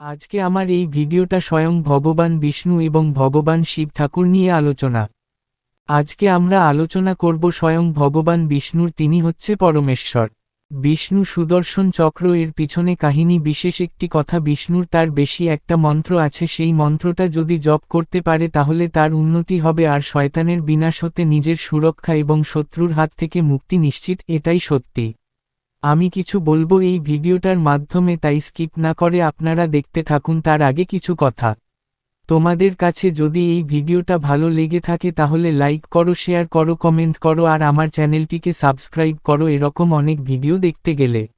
আজকে আমার এই ভিডিওটা স্বয়ং ভগবান বিষ্ণু এবং ভগবান শিব ঠাকুর নিয়ে আলোচনা। আজকে আমরা আলোচনা করব স্বয়ং ভগবান বিষ্ণুর, তিনি হচ্ছে পরমেশ্বর। বিষ্ণু সুদর্শন চক্র এর পিছনে কাহিনী বিশেষ একটি কথা, বিষ্ণুর তার বেশি একটা মন্ত্র আছে, সেই মন্ত্রটা যদি জপ করতে পারে তাহলে তার উন্নতি হবে আর শয়তানের বিনাশ হতে নিজের সুরক্ষা এবং শত্রুর হাত থেকে মুক্তি নিশ্চিত, এটাই সত্যি। আমি কিছু বলব এই ভিডিওটার মাধ্যমে, তাই স্কিপ না করে আপনারা দেখতে থাকুন। তার আগে কিছু কথা। তোমাদের কাছে যদি এই ভিডিওটা ভালো লেগে থাকে, তাহলে লাইক করো, শেয়ার করো, কমেন্ট করো, আর আমার চ্যানেলটিকে সাবস্ক্রাইব করো। এরকম অনেক ভিডিও দেখতে গেলে।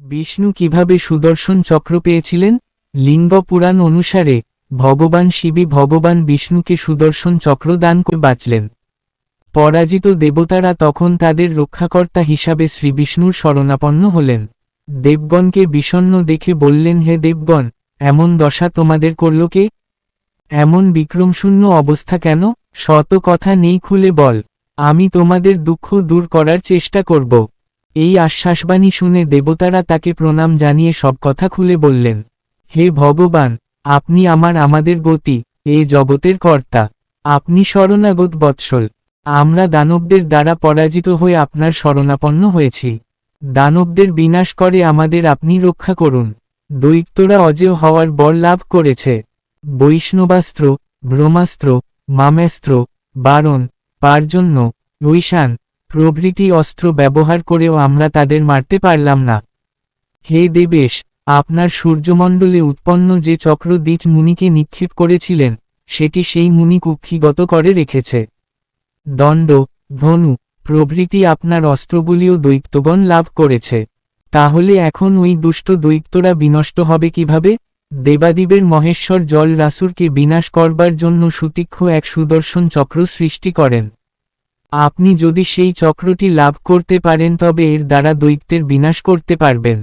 বিষ্ণু কীভাবে সুদর্শন চক্র পেয়েছিলেন? লিঙ্গ পুরাণ অনুসারে ভগবান শিবী ভগবান বিষ্ণুকে সুদর্শন চক্র দান করে বাঁচলেন। পরাজিত দেবতারা তখন তাদের রক্ষাকর্তা হিসাবে শ্রীবিষ্ণুর শরণাপন্ন হলেন। দেবগণকে বিষণ্ন দেখে বললেন, হে দেবগণ, এমন দশা তোমাদের করল কে? এমন বিক্রমশূন্য অবস্থা কেন? শত কথা নেই খুলে বল। আমি তোমাদের দুঃখ দূর করার চেষ্টা করব। এই আশ্বাসবাণী শুনে দেবতারা তাকে প্রণাম জানিয়ে সব কথা খুলে বললেন, হে ভগবান, আপনি আমার আমাদের গতি, এ জগতের কর্তা। আপনি শরণাগত বৎসল। আমরা দানবদের দ্বারা পরাজিত হয়ে আপনার শরণাপন্ন হয়েছি। দানবদের বিনাশ করে আমাদের আপনি রক্ষা করুন। দৈত্যরা অজেয় হওয়ার বর লাভ করেছে। বৈষ্ণবাস্ত্র, ব্রহ্মাস্ত্র মামেস্ত্র বারণ, পারজন্য, ঐশান, প্রভৃতি অস্ত্র ব্যবহার করেও আমরা তাদের মারতে পারলাম না। হে দেবেশ, আপনার সূর্যমণ্ডলে উৎপন্ন যে চক্র দ্বিজ মুনিকে নিক্ষেপ করেছিলেন, সেটি সেই মুনি কুক্ষিগত করে রেখেছে। দণ্ড, ধনু, প্রভৃতি আপনার অস্ত্রগুলিও দৈত্যগণ লাভ করেছে। তাহলে এখন ওই দুষ্ট দৈত্যরা বিনষ্ট হবে কীভাবে? দেবাদিবের মহেশ্বর জল রাসুরকে বিনাশ করবার জন্য সুতীক্ষ এক সুদর্শন চক্র সৃষ্টি করেন। আপনি যদি সেই চক্রটি লাভ করতে পারেন তবে এর দ্বারা দৈত্যের বিনাশ করতে পারবেন।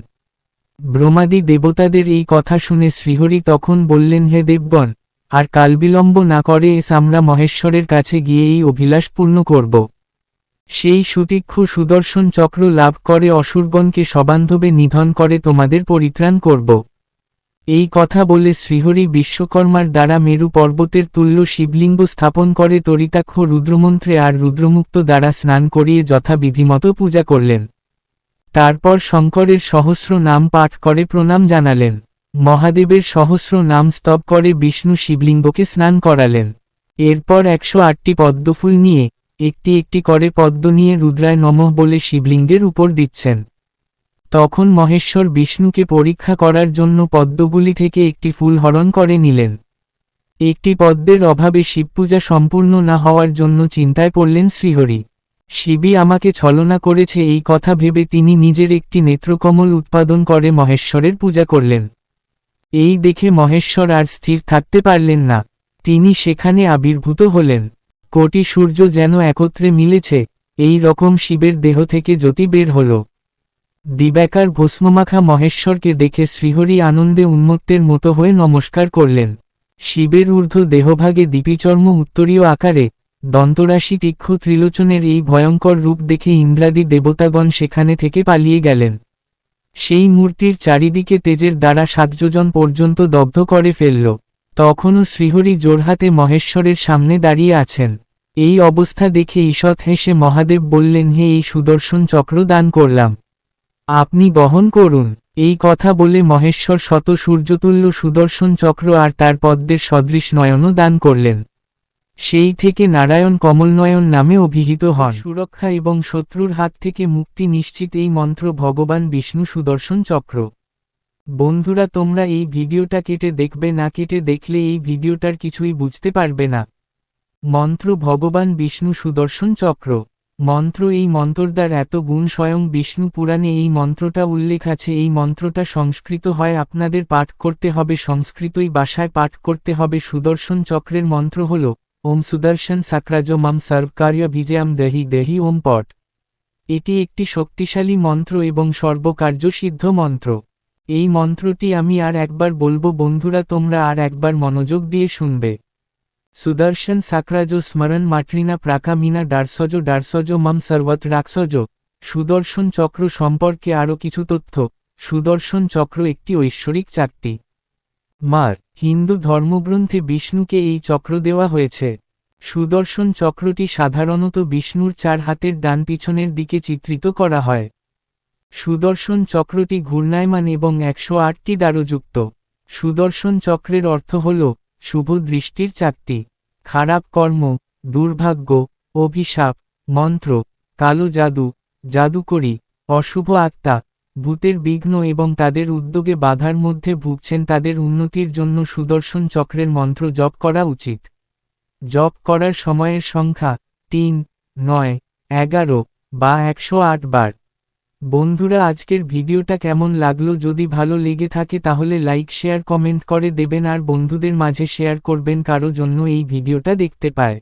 ব্রহ্মাদি দেবতাদের এই কথা শুনে শ্রীহরি তখন বললেন, হে দেবগণ আর কালবিলম্ব না করে এস আমরা মহেশ্বরের কাছে গিয়ে এই অভিলাষ পূর্ণ করব। সেই সুতীক্ষ সুদর্শন চক্র লাভ করে অসুরগণকে সবান্ধবে নিধন করে তোমাদের পরিত্রাণ করব। এই কথা বলে শ্রীহরি বিশ্বকর্মার দ্বারা মেরু পর্বতের তুল্য শিবলিঙ্গ স্থাপন করে তরিতাক্ষ রুদ্রমন্ত্রে আর রুদ্রমুক্ত দ্বারা স্নান করিয়ে যথাবিধিমতো পূজা করলেন। তারপর শঙ্করের সহস্র নাম পাঠ করে প্রণাম জানালেন। মহাদেবের সহস্র নাম স্তব করে বিষ্ণু শিবলিঙ্গকে স্নান করালেন। এরপর একশো আটটি পদ্মফুল নিয়ে, একটি একটি করে পদ্ম নিয়ে রুদ্রায় নমঃ বলে শিবলিঙ্গের উপর দিচ্ছেন। তখন মহেশ্বর বিষ্ণুকে পরীক্ষা করার জন্য পদ্মগুলি থেকে একটি ফুল হরণ করে নিলেন। একটি পদ্মের অভাবে শিবপূজা সম্পূর্ণ না হওয়ার জন্য চিন্তায় পড়লেন শ্রীহরি। শিবই আমাকে ছলনা করেছে এই কথা ভেবে তিনি নিজের একটি নেত্রকমল উৎপাদন করে মহেশ্বরের পূজা করলেন। এই দেখে মহেশ্বর আর স্থির থাকতে পারলেন না। তিনি সেখানে আবির্ভূত হলেন। কোটি সূর্য যেন একত্রে মিলেছে, এই রকম শিবের দেহ থেকে জ্যোতি বের হল। দিব্যাকার ভস্মমাখা মহেশ্বরকে দেখে শ্রীহরি আনন্দে উন্মত্তের মতো হয়ে নমস্কার করলেন। শিবের ঊর্ধ্ব দেহভাগে দীপিচর্ম উত্তরীয় আকারে, দন্তরাশি তীক্ষ ত্রিলোচনের এই ভয়ঙ্কর রূপ দেখে ইন্দ্রাদি দেবতাগণ সেখানে থেকে পালিয়ে গেলেন। সেই মূর্তির চারিদিকে তেজের দ্বারা সাতযোজন পর্যন্ত দগ্ধ করে ফেলল। তখনও শ্রীহরি জোরহাতে মহেশ্বরের সামনে দাঁড়িয়ে আছেন। এই অবস্থা দেখে ঈষৎ হেসে মহাদেব বললেন, হে, এই সুদর্শন চক্র দান করলাম। আপনি বহন করুন। এই কথা বলে মহেশ্বর শত সূর্যতুল্য সুদর্শন চক্র আর তার পদ্মের সদৃশ নয়নও দান করলেন। সেই থেকে নারায়ণ কমলনয়ন নামে অভিহিত হন। সুরক্ষা এবং শত্রুর হাত থেকে মুক্তি নিশ্চিত এই মন্ত্র ভগবান বিষ্ণু সুদর্শন চক্র। বন্ধুরা, তোমরা এই ভিডিওটা কেটে দেখবে, না কেটে দেখলে এই ভিডিওটার কিছুই বুঝতে পারবে না। মন্ত্র ভগবান বিষ্ণু সুদর্শন চক্র। মন্ত্র এই মন্ত্রদার এত গুণ স্বয়ং বিষ্ণু পুরাণে এই মন্ত্রটা উল্লেখ আছে। এই মন্ত্রটা সংস্কৃত হয়, আপনাদের পাঠ করতে হবে, সংস্কৃতই বাসায় পাঠ করতে হবে। সুদর্শন চক্রের মন্ত্র হল ওম সুদর্শন সাক্রাজ মাম সর্বকার্য বিজয়াম দেহি দেহি ওম পট। এটি একটি শক্তিশালী মন্ত্র এবং সর্বকার্য সিদ্ধ মন্ত্র। এই মন্ত্রটি আমি আর একবার বলব বন্ধুরা, তোমরা আর একবার মনোযোগ দিয়ে শুনবে। সুদর্শন সাকরাজ স্মরণ মাট্রিনা প্রাকামিনা ডারসজ ডারসজ মাম সর্বত রাক্ষজ সুদর্শন চক্র সম্পর্কে আরও কিছু তথ্য। সুদর্শন চক্র একটি ঐশ্বরিক চাকতি। মার। হিন্দু ধর্মগ্রন্থে বিষ্ণুকে এই চক্র দেওয়া হয়েছে। সুদর্শন চক্রটি সাধারণত বিষ্ণুর চার হাতের ডান পিছনের দিকে চিত্রিত করা হয়। সুদর্শন চক্রটি ঘূর্ণায়মান এবং একশো আটটি দ্বারযুক্ত সুদর্শন চক্রের অর্থ হল, শুভ দৃষ্টির চারটি। খারাপ কর্ম, দুর্ভাগ্য, অভিশাপ, মন্ত্র, কালো জাদু, জাদুকরি, অশুভ আত্মা ভূতের বিঘ্ন এবং তাদের উদ্যোগে বাধার মধ্যে ভুগছেন তাদের উন্নতির জন্য সুদর্শন চক্রের মন্ত্র জপ করা উচিত। জপ করার সময়ের সংখ্যা তিন, নয়, এগারো বা একশো আট বার। বন্ধুরা, আজকের ভিডিওটা কেমন লাগল? যদি ভালো লেগে থাকে তাহলে লাইক, শেয়ার, কমেন্ট করে দেবেন আর বন্ধুদের মাঝে শেয়ার করবেন কারও জন্য এই ভিডিওটা দেখতে পায়।